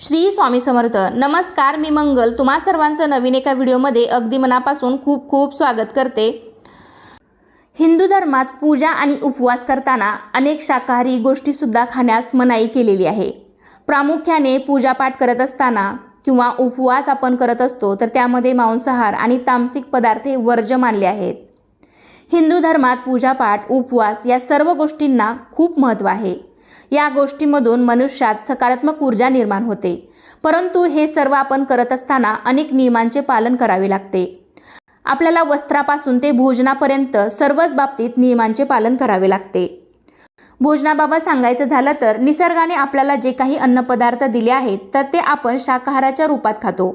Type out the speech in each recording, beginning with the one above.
श्री स्वामी समर्थ. नमस्कार मी मंगल. तुम्हा सर्वांचं नवीन एका व्हिडिओमध्ये अगदी मनापासून खूप खूप स्वागत करते. हिंदू धर्मात पूजा आणि उपवास करताना अनेक शाकाहारी गोष्टीसुद्धा खाण्यास मनाई केलेली आहे. प्रामुख्याने पूजापाठ करत असताना किंवा उपवास आपण करत असतो तर त्यामध्ये मांसाहार आणि तामसिक पदार्थ हे वर्ज्य मानले आहेत. हिंदू धर्मात पूजापाठ उपवास या सर्व गोष्टींना खूप महत्त्व आहे. या गोष्टीमधून मनुष्यात सकारात्मक ऊर्जा निर्माण होते. परंतु हे सर्व आपण करत असताना अनेक नियमांचे पालन करावे लागते. आपल्याला वस्त्रापासून ते भोजनापर्यंत सर्वच बाबतीत नियमांचे पालन करावे लागते. भोजनाबाबत सांगायचं झालं तर निसर्गाने आपल्याला जे काही अन्नपदार्थ दिले आहेत तर ते आपण शाकाहाराच्या रूपात खातो.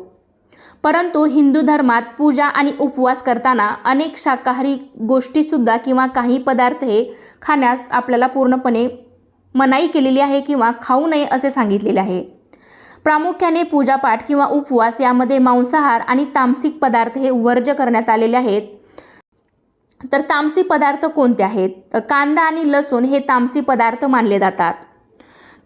परंतु हिंदू धर्मात पूजा आणि उपवास करताना अनेक शाकाहारी गोष्टीसुद्धा किंवा काही पदार्थ हे खाण्यास आपल्याला पूर्णपणे मनाई केलेली आहे किंवा खाऊ नये असे सांगितलेले आहे. प्रामुख्याने पूजापाठ किंवा उपवास यामध्ये मांसाहार आणि तामसिक पदार्थ हे वर्ज्य करण्यात आलेले आहेत. तर तामसी पदार्थ कोणते आहेत? तर कांदा आणि लसूण हे तामसी पदार्थ मानले जातात.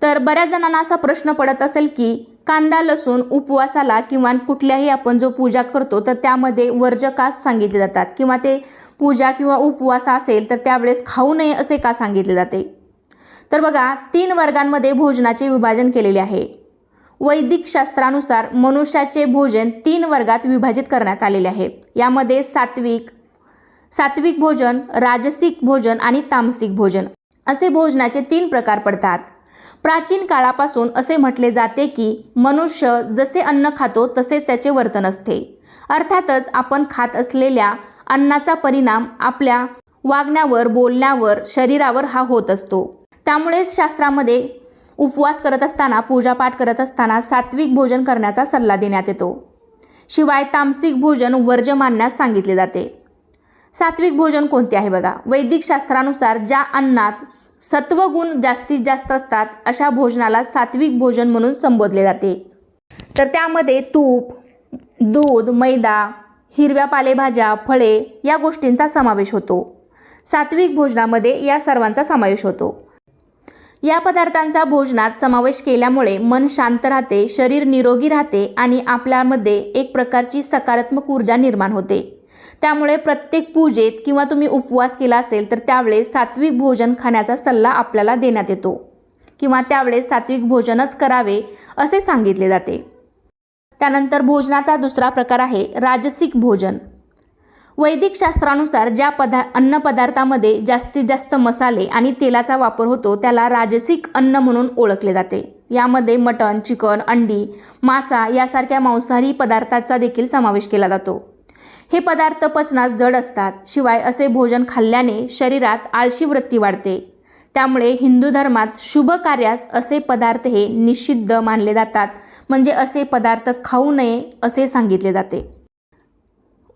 तर बऱ्याच जणांना असा प्रश्न पडत असेल की कांदा लसूण उपवासाला किंवा कुठल्याही आपण जो पूजा करतो तर त्यामध्ये वर्ज्य का सांगितले जातात? किंवा ते पूजा किंवा उपवास असेल तर त्यावेळेस खाऊ नये असे का सांगितले जाते? तर बघा तीन वर्गांमध्ये भोजनाचे विभाजन केलेले आहे. वैदिक शास्त्रानुसार मनुष्याचे भोजन तीन वर्गात विभाजित करण्यात आलेले आहे. यामध्ये सात्विक सात्विक भोजन राजसिक भोजन आणि तामसिक भोजन असे भोजनाचे तीन प्रकार पडतात. प्राचीन काळापासून असे म्हटले जाते की मनुष्य जसे अन्न खातो तसे त्याचे वर्तन असते. अर्थातच आपण खात असलेल्या अन्नाचा परिणाम आपल्या वागण्यावर बोलण्यावर शरीरावर हा होत असतो. त्यामुळेच शास्त्रामध्ये उपवास करत असताना पूजापाठ करत असताना सात्विक भोजन करण्याचा सल्ला देण्यात येतो. शिवाय तामसिक भोजन वर्ज्य मानण्यास सांगितले जाते. सात्विक भोजन कोणते आहे बघा? वैदिक शास्त्रानुसार ज्या अन्नात सत्वगुण जास्तीत जास्त असतात अशा भोजनाला सात्विक भोजन म्हणून संबोधले जाते. तर त्यामध्ये तूप दूध मैदा हिरव्या पालेभाज्या फळे या गोष्टींचा समावेश होतो. सात्विक भोजनामध्ये या सर्वांचा समावेश होतो. या पदार्थांचा भोजनात समावेश केल्यामुळे मन शांत राहते शरीर निरोगी राहते आणि आपल्यामध्ये एक प्रकारची सकारात्मक ऊर्जा निर्माण होते. त्यामुळे प्रत्येक पूजेत किंवा तुम्ही उपवास केला असेल तर त्यावेळेस सात्विक भोजन खाण्याचा सल्ला आपल्याला देण्यात येतो किंवा त्यावेळेस सात्विक भोजनच करावे असे सांगितले जाते. त्यानंतर भोजनाचा दुसरा प्रकार आहे राजसिक भोजन. वैदिक शास्त्रानुसार ज्या पदा अन्नपदार्थामध्ये जास्तीत जास्त मसाले आणि तेलाचा वापर होतो त्याला राजसिक अन्न म्हणून ओळखले जाते. यामध्ये मटण चिकन अंडी मासा यासारख्या मांसाहारी पदार्थाचा देखील समावेश केला जातो. हे पदार्थ पचनास जड असतात. शिवाय असे भोजन खाल्ल्याने शरीरात आळशी वृत्ती वाढते. त्यामुळे हिंदू धर्मात शुभ कार्यास असे पदार्थ हे निषिद्ध मानले जातात. म्हणजे असे पदार्थ खाऊ नये असे सांगितले जाते.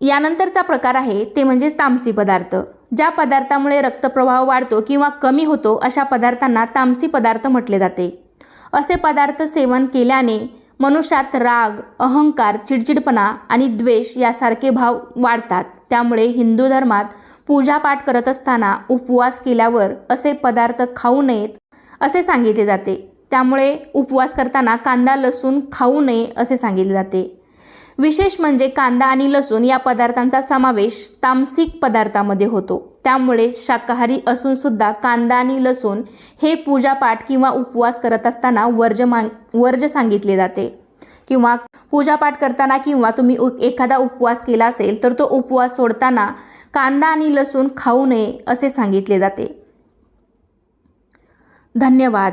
यानंतरचा प्रकार आहे ते म्हणजे तामसी पदार्थ. ज्या पदार्थामुळे रक्तप्रवाह वाढतो किंवा कमी होतो अशा पदार्थांना तामसी पदार्थ म्हटले जाते. असे पदार्थ सेवन केल्याने मनुष्यात राग अहंकार चिडचिडपणा आणि द्वेष यासारखे भाव वाढतात. त्यामुळे हिंदू धर्मात पूजापाठ करत असताना उपवास केल्यावर असे पदार्थ खाऊ नयेत असे सांगितले जाते. त्यामुळे उपवास करताना कांदा लसूण खाऊ नये असे सांगितले जाते. विशेष म्हणजे कांदा आणि लसूण या पदार्थांचा समावेश तामसिक पदार्थामध्ये होतो. त्यामुळे शाकाहारी असूनसुद्धा कांदा आणि लसूण हे पूजापाठ किंवा उपवास करत असताना वर्ज मान वर्ज सांगितले जाते. किंवा पूजापाठ करताना किंवा तुम्ही एखादा उपवास केला असेल तर तो उपवास सोडताना कांदा आणि लसूण खाऊ नये असे सांगितले जाते. धन्यवाद.